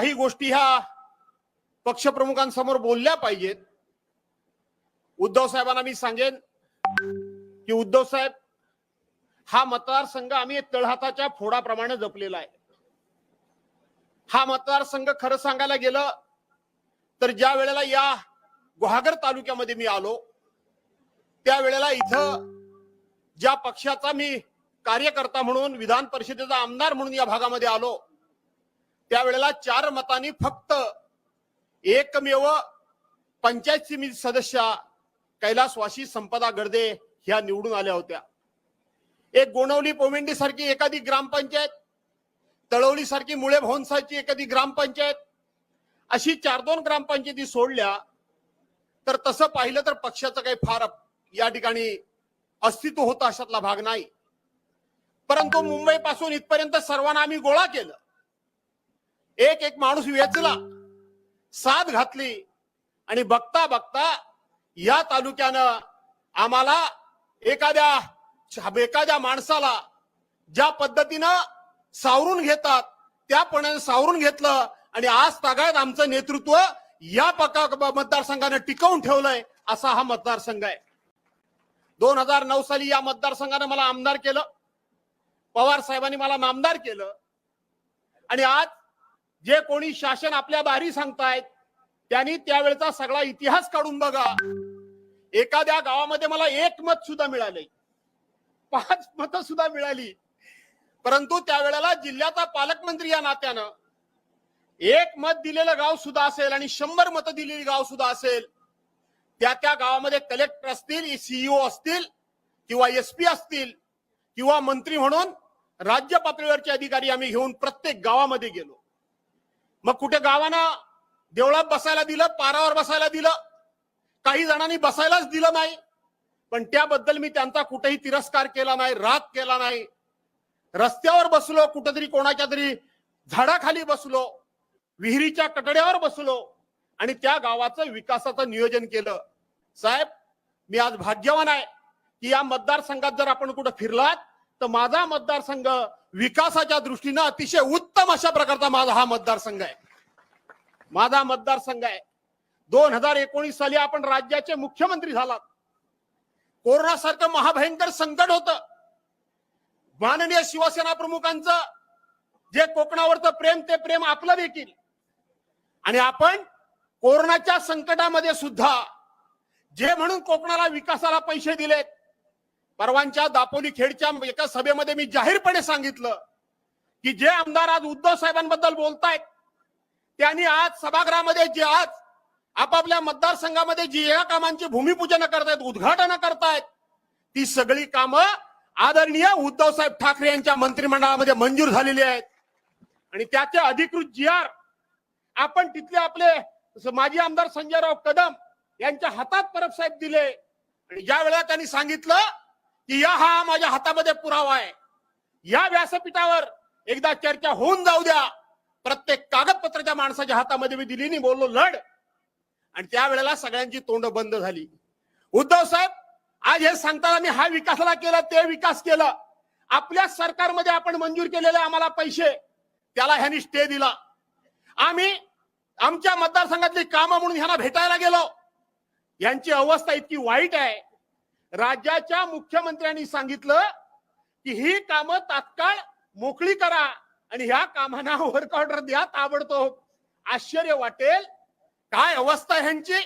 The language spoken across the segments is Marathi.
काही गोष्टी ह्या पक्षप्रमुखांसमोर बोलल्या पाहिजेत. उद्धव साहेबांना मी सांगेन की उद्धव साहेब हा मतदारसंघ आम्ही तळहाताच्या फोडाप्रमाणे जपलेला आहे. हा मतदारसंघ खरं सांगायला गेलं तर ज्या वेळेला या गुहागर तालुक्यामध्ये मी आलो त्यावेळेला इथं ज्या पक्षाचा मी कार्यकर्ता म्हणून विधान परिषदेचा आमदार म्हणून या भागामध्ये आलो त्यावेळेला चार मतांनी फक्त एकमेव पंचायत समिती सदस्या कैलासवासी संपदा गर्दे ह्या निवडून आल्या होत्या. एक गोणवली पोमेंडी सारखी एखादी ग्रामपंचायत तळवली सारखी मुळे भवनसाची एखादी ग्रामपंचायत अशी चार दोन ग्रामपंचायती सोडल्या तर तसं पाहिलं तर पक्षाचं काही फार या ठिकाणी अस्तित्व होतं अशातला भाग नाही. परंतु मुंबईपासून इथपर्यंत सर्वांना आम्ही गोळा केलं. एक एक माणूस वेचला साथ घातली आणि बघता बघता या तालुक्यानं आम्हाला एखाद्या एखाद्या माणसाला ज्या पद्धतीनं सावरून घेतात त्यापणे सावरून घेतलं आणि आज तागायत आमचं नेतृत्व या पका मतदारसंघानं टिकवून ठेवलंय असा हा मतदारसंघ आहे. दोन हजार नऊ साली या मतदारसंघानं मला आमदार केलं पवार साहेबांनी मला नामदार केलं आणि आज जे कोणी शासन आपल्या बारी सांगतायत त्यांनी त्यावेळेचा सगळा इतिहास काढून बघा. एखाद्या गावामध्ये मला एक मत सुद्धा मिळाले पाच मत सुद्धा मिळाली. परंतु त्यावेळेला जिल्ह्याचा पालकमंत्री या नात्यानं एक मत दिलेलं गाव सुद्धा असेल आणि शंभर मतं दिलेली गाव सुद्धा असेल त्या त्या गावामध्ये कलेक्टर असतील सीईओ असतील किंवा एसपी असतील किंवा मंत्री म्हणून राज्य पातळीवरचे अधिकारी आम्ही घेऊन प्रत्येक गावामध्ये गेलो. मग कुठे गावांना देवळात बसायला दिलं पारावर बसायला दिलं? काही जणांनी बसायलाच दिलं नाही. पण त्याबद्दल मी त्यांचा कुठेही तिरस्कार केला नाही राग केला नाही. रस्त्यावर बसलो कुठेतरी कोणाच्या तरी झाडाखाली बसलो विहिरीच्या कटड्यावर बसलो आणि त्या गावाचं विकासाचं नियोजन केलं. साहेब मी आज भाग्यवान आहे की या मतदारसंघात जर आपण कुठं फिरलात तर माझा मतदारसंघ विकासाच्या दृष्टीनं अतिशय उत्तम अशा प्रकारचा माझा हा मतदारसंघ आहे. माझा मतदारसंघ आहे. दोन हजार एकोणीस साली आपण राज्याचे मुख्यमंत्री झालात. कोरोना सारखं महाभयंकर संकट होत. माननीय शिवसेना प्रमुखांचं जे कोकणावरचं प्रेम ते प्रेम आपलं देखील. आणि आपण कोरोनाच्या संकटामध्ये सुद्धा जे म्हणून कोकणाला विकासाला पैसे दिलेत परवांच्या दापोली खेडच्या एका सभेमध्ये मी जाहीरपणे सांगितलं की जे आमदार आज उद्धव साहेबांबद्दल बोलतायत त्यांनी आज सभागृहामध्ये जे आज आपापल्या मतदारसंघामध्ये जी या कामांची भूमिपूजन करतायत उद्घाटन करतायत ती सगळी कामं आदरणीय उद्धव साहेब ठाकरे यांच्या मंत्रिमंडळामध्ये मंजूर झालेली आहेत. आणि त्याचे अधिकृत जी आर आपण तिथले आपले माजी आमदार संजयराव कदम यांच्या हातात परब साहेब दिले. आणि ज्या वेळेला त्यांनी सांगितलं की या हा माझ्या हातामध्ये पुरावा आहे. या व्यासपीठावर एकदा चर्चा होऊन जाऊ द्या. प्रत्येक कागदपत्राच्या माणसाच्या हातामध्ये मी दिली नाही बोललो लढ. आणि त्यावेळेला सगळ्यांची तोंड बंद झाली. उद्धव साहेब आज हे सांगताना मी हा विकासाला केला ते विकास केला. आपल्या सरकारमध्ये आपण मंजूर केलेले आम्हाला पैसे त्याला ह्यांनी स्टे दिला. आम्ही आमच्या मतदारसंघातली कामं म्हणून ह्यांना भेटायला गेलो. यांची अवस्था इतकी वाईट आहे. राज्याच्या मुख्यमंत्र्यांनी सांगितलं की ही कामं तात्काळ मोकळी करा आणि ह्या कामांना वर्क ऑर्डर द्या ताबडतोब. आश्चर्य वाटेल. काय अवस्था ह्यांची?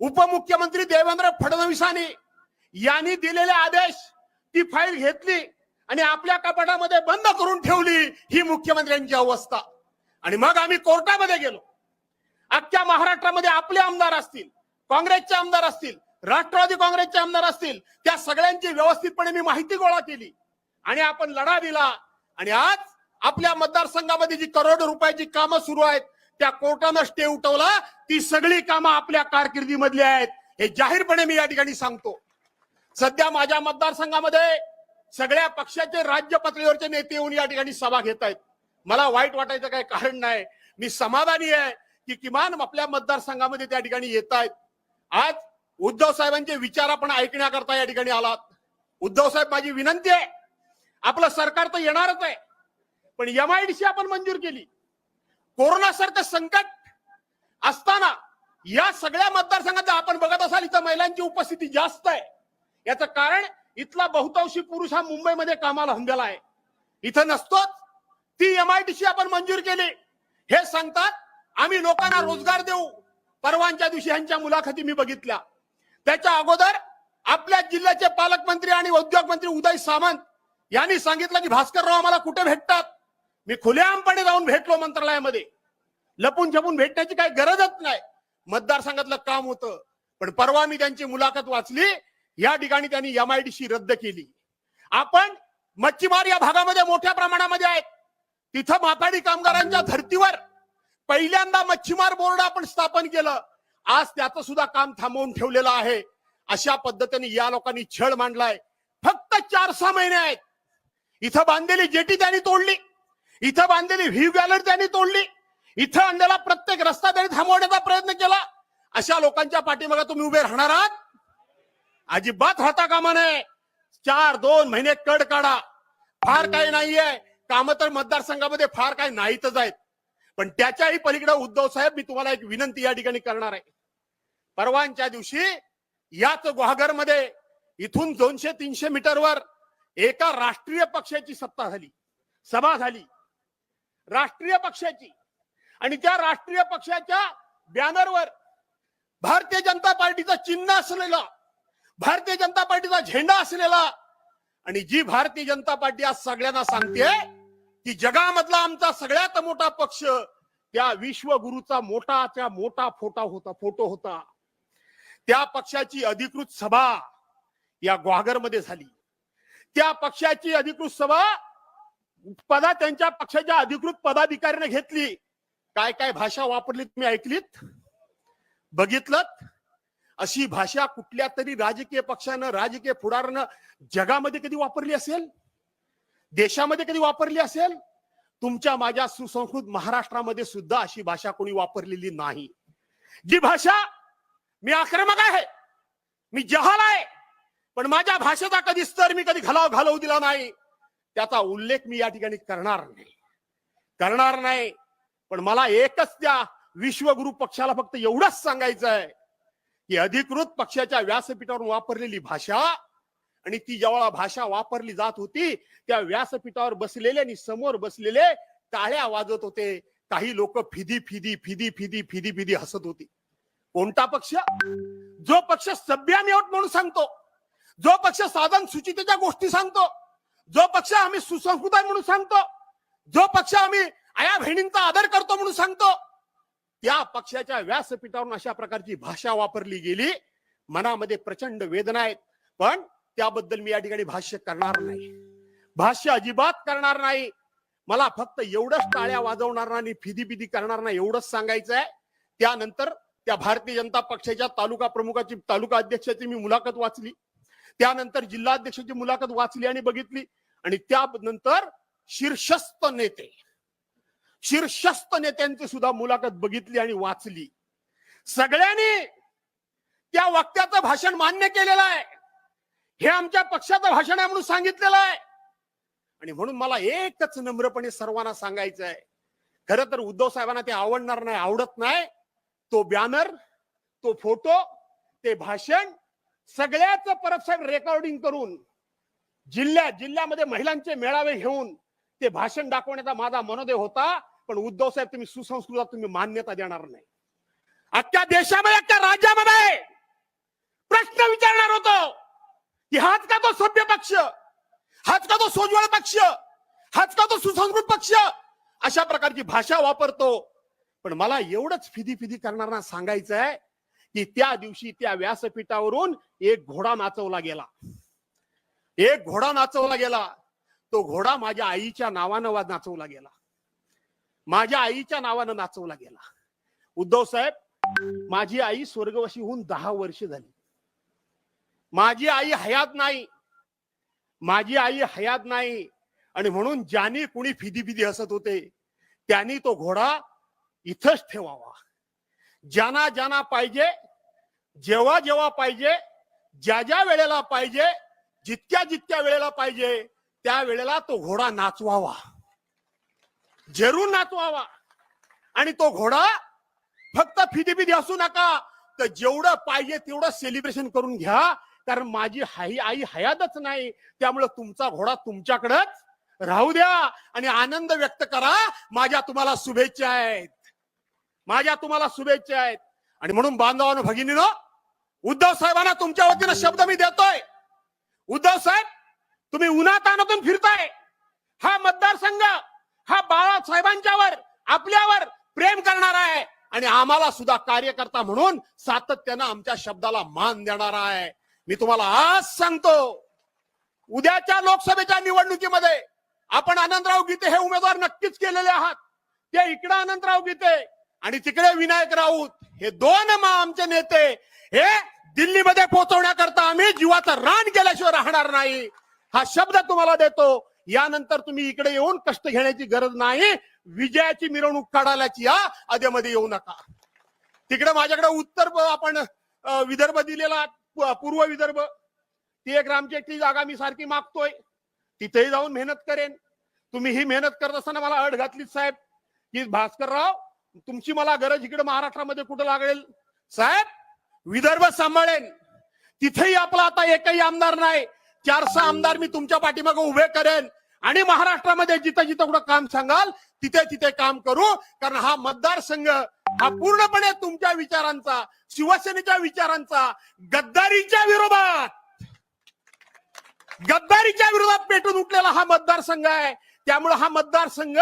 उपमुख्यमंत्री देवेंद्र फडणवीसांनी यांनी दिलेले आदेश ती फाईल घेतली आणि आपल्या कपाटामध्ये बंद करून ठेवली ही मुख्यमंत्र्यांची अवस्था. आणि मग आम्ही कोर्टामध्ये गेलो. अख्ख्या महाराष्ट्रामध्ये आपले आमदार असतील काँग्रेसचे आमदार असतील राष्ट्रवादी काँग्रेसचे आमदार असतील त्या सगळ्यांची व्यवस्थितपणे मी माहिती गोळा केली. आणि आपण लढा दिला. आणि आज आपल्या मतदारसंघामध्ये जी करोड रुपयाची कामं सुरू आहेत त्या कोर्टानं स्टे उठवला. ती सगळी कामं आपल्या कारकिर्दीमधली आहेत. हे जाहीरपणे मी या ठिकाणी सांगतो. सध्या माझ्या मतदारसंघामध्ये सगळ्या पक्षाचे राज्य पातळीवरचे नेते येऊन या ठिकाणी सभा घेत आहेत. मला वाईट वाटायचं काही कारण नाही. मी समाधानी आहे की किमान आपल्या मतदारसंघामध्ये त्या ठिकाणी येत आहेत. आज उद्धव साहेबांचे विचार आपण ऐकण्याकरता या ठिकाणी आलात. उद्धव साहेब माझी विनंती आहे. आपलं सरकार तर येणारच आहे. पण एमआयडीसी आपण मंजूर केली. कोरोनासारखं संकट असताना या सगळ्या मतदारसंघात आपण बघत असाल इथं महिलांची उपस्थिती जास्त आहे. याचं कारण इथला बहुतांशी पुरुष हा मुंबईमध्ये कामाला हंगला आहे. इथं नसतोच. ती एमआयडीसी आपण मंजूर केली. हे सांगतात आम्ही लोकांना रोजगार देऊ. परवांच्या दिवशी यांच्या मुलाखती मी बघितल्या. त्याच्या अगोदर आपल्या जिल्ह्याचे पालकमंत्री आणि उद्योग मंत्री उदय सामंत यांनी सांगितलं की भास्करराव आम्हाला कुठे भेटतात? मी खुलेआमपणे जाऊन भेटलो मंत्रालयामध्ये. लपून छपून भेटण्याची काही गरजच नाही. मतदारसंघातलं काम होतं. पण परवा मी त्यांची मुलाखत वाचली. या ठिकाणी त्यांनी एमआयडीसी रद्द केली. आपण मच्छीमार या भागामध्ये मोठ्या प्रमाणामध्ये आहेत. तिथं माथाडी कामगारांच्या धर्तीवर पहिल्यांदा मच्छीमार बोर्ड आपण स्थापन केलं. आज त्याचं सुद्धा काम थांबवून ठेवलेलं आहे. अशा पद्धतीने या लोकांनी छळ मांडलाय. फक्त चार सहा महिने आहेत. इथं बांधलेली जेटी त्यांनी तोडली. इथं बांधलेली व्ह्यू गॅलरी त्यांनी तोडली. इथं आणलेला प्रत्येक रस्ता त्यांनी थांबवण्याचा प्रयत्न केला. अशा लोकांच्या पाठीमागे तुम्ही उभे राहणार आहात? अजिबात होता कामा नये. चार दोन महिने कड काढा. फार काही नाहीये. काम तर मतदारसंघामध्ये फार काही नाहीतच आहेत. पण त्याच्याही पलीकडे उद्धव साहेब मी तुम्हाला एक विनंती या ठिकाणी करणार आहे. परवांच्या दिवशी याच गुहागरमध्ये इथून दोनशे तीनशे मीटरवर एका राष्ट्रीय पक्षाची सत्ता झाली. सभा झाली. राष्ट्रीय पक्षाची. आणि त्या राष्ट्रीय पक्षाच्या बॅनरवर भारतीय जनता पार्टीचं चिन्ह असलेला भारतीय जनता पार्टीचा झेंडा असलेला आणि जी भारतीय जनता पार्टी आज सगळ्यांना सांगते की जगामधला आमचा सगळ्यात मोठा पक्ष त्या विश्वगुरूचा मोठा त्या मोठा फोटा होता फोटो होता. त्या पक्षाची अधिकृत सभा या ग्वागरमध्ये झाली. त्या पक्षाची अधिकृत सभा पदा त्यांच्या पक्षाच्या अधिकृत पदाधिकाऱ्याने घेतली. काय काय भाषा वापरली तुम्ही ऐकलीत? बघितलं अशी भाषा कुठल्या तरी राजकीय पक्षानं राजकीय पुढारानं जगामध्ये कधी वापरली असेल? देशामध्ये कधी वापरली असेल? तुमच्या माझ्या सुसंस्कृत महाराष्ट्रामध्ये सुद्धा अशी भाषा कोणी वापरलेली नाही. जी भाषा मी आक्रमक आहे मी जहाल आहे पण माझ्या भाषेचा कधी स्तर मी कधी घालाव घालवू दिला नाही त्याचा उल्लेख मी या ठिकाणी करणार नाही. करणार नाही पण मला एकच त्या विश्वगुरु पक्षाला फक्त एवढंच सांगायचं आहे की अधिकृत पक्षाच्या व्यासपीठावरून वापरलेली भाषा आणि ती जेव्हा भाषा वापरली जात होती त्या व्यासपीठावर बसलेले आणि समोर बसलेले टाळ्या वाजत होते. काही लोक फिदी फिदी फिदी फिदी फिदी फिदी हसत होती. कोणता पक्ष? जो पक्ष सभ्य म्हणून सांगतो. जो पक्ष साधन सुचितेच्या गोष्टी सांगतो. जो पक्ष आम्ही सुसंस्कृत आहे म्हणून सांगतो. जो पक्ष आम्ही आया बहिणींचा आदर करतो म्हणून सांगतो. त्या पक्षाच्या व्यासपीठावरून अशा प्रकारची भाषा वापरली गेली. मनामध्ये प्रचंड वेदना आहेत. पण त्याबद्दल मी या ठिकाणी भाष्य करणार नाही. भाष्य अजिबात करणार नाही. मला फक्त एवढंच टाळ्या वाजवणार नाही फिदी फिदी करणार नाही एवढंच सांगायचं आहे. त्यानंतर त्या भारतीय जनता पक्षाच्या तालुका प्रमुखाची तालुका अध्यक्षाची मी मुलाखत वाचली. त्यानंतर जिल्हा अध्यक्षाची मुलाखत वाचली आणि बघितली. आणि त्यानंतर शीर्षस्थ नेते शीर्षस्थ नेत्यांची सुद्धा मुलाखत बघितली आणि वाचली. सगळ्यांनी त्या वक्त्याचं भाषण मान्य केलेलं आहे. हे आमच्या पक्षाचं भाषण आहे म्हणून सांगितलेलं आहे. आणि म्हणून मला एकच नम्रपणे सर्वांना सांगायचं आहे खर तर उद्धव साहेबांना ते आवडणार नाही आवडत नाही. तो बॅनर तो फोटो ते भाषण सगळ्याच परत साहेब रेकॉर्डिंग करून जिल्ह्या जिल्ह्यामध्ये महिलांचे मेळावे घेऊन ते भाषण दाखवण्याचा माझा मनोदय होता पण उद्धव साहेब तुम्ही सुसंस्कृतात तुम्ही मान्यता देणार नाही. अख्ख्या देशामध्ये अख्ख्या राज्यामध्ये प्रश्न विचारणार होतो. की हाच का तो सभ्य पक्ष हाच का तो सोज्वळ पक्ष हाच का तो सुसंस्कृत पक्ष अशा प्रकारची भाषा वापरतो पण मला एवढंच फिदी फिदी करणारा सांगायचं आहे की त्या दिवशी त्या व्यासपीठावरून एक घोडा नाचवला गेला एक घोडा नाचवला गेला तो घोडा माझ्या आईच्या नावानं वा- नाचवला गेला माझ्या आईच्या नावानं नाचवला गेला उद्धव साहेब माझी आई स्वर्गवशी होऊन दहा वर्ष झाली माझी आई हयात नाही. माझी आई हयात नाही. आणि म्हणून ज्याने कुणी फिदी फिदी हसत होते त्यांनी तो घोडा इथंच ठेवावा. ज्यांना ज्यांना पाहिजे जेव्हा जेव्हा पाहिजे ज्या ज्या वेळेला पाहिजे जितक्या जितक्या वेळेला पाहिजे त्या वेळेला तो घोडा नाचवावा. जरूर नाचवावा. आणि तो घोडा फक्त फिदी फिदी असू नका. तर जेवढं पाहिजे तेवढं सेलिब्रेशन करून घ्या. कारण माझी आई आई हयातच नाही. त्यामुळे तुमचा घोडा तुमच्याकडेच. राहू द्या आणि आनंद व्यक्त करा. माझ्या तुम्हाला शुभेच्छा आहेत. माझ्या तुम्हाला शुभेच्छा आहेत. आणि म्हणून बांधवानं भगिनीनो उद्धव साहेबांना तुमच्या वतीनं शब्द मी देतोय. उद्धव साहेब तुम्ही उन्हातानातून फिरताय. हा मतदारसंघ हा बाळासाहेबांच्यावर आपल्यावर प्रेम करणार आहे. आणि आम्हाला सुद्धा कार्यकर्ता म्हणून सातत्यानं आमच्या शब्दाला मान देणार आहे. मी तुम्हाला आज सांगतो उद्याच्या लोकसभेच्या निवडणुकीमध्ये आपण आनंदराव गीते हे उमेदवार नक्कीच केलेले आहात. ते इकडे आनंदराव गीते आणि तिकडे विनायक राऊत हे दोन मा आमचे नेते हे दिल्लीमध्ये पोहोचवण्याकरता आम्ही जीवाचं रान केल्याशिवाय राहणार नाही. हा शब्द तुम्हाला देतो. यानंतर तुम्ही इकडे येऊन कष्ट घेण्याची गरज नाही. विजयाची मिरवणूक काढायची या अधेमध्ये येऊ नका. तिकडे माझ्याकडे उत्तर आपण विदर्भ दिलेला पूर्व विदर्भ. ती एक रामचेटची जागा मी सारखी मागतोय. तिथेही जाऊन मेहनत करेन. तुम्ही ही मेहनत करत असताना मला अड घातली साहेब. की भास्करराव तुमची मला गरज इकडे महाराष्ट्रामध्ये कुठं लागेल? साहेब विदर्भ सांभाळेन. तिथेही आपला आता एकही आमदार नाही. चार सहा आमदार मी तुमच्या पाठीमागे उभे करेन. आणि महाराष्ट्रामध्ये जिथं जिथं कुठं काम सांगाल तिथे तिथे काम करू. कारण हा मतदारसंघ हा पूर्णपणे तुमच्या विचारांचा शिवसेनेच्या विचारांचा गद्दारीच्या विरोधात. गद्दारीच्या विरोधात पेटून उठलेला हा मतदारसंघ आहे. त्यामुळे हा मतदारसंघ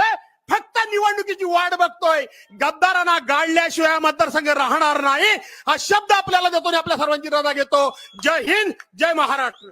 फक्त निवडणुकीची वाट बघतोय. गद्दारांना गाडल्याशिवाय हा मतदारसंघ राहणार नाही. हा शब्द आपल्याला देतो आणि आपल्या सर्वांची रजा घेतो. जय हिंद जय महाराष्ट्र.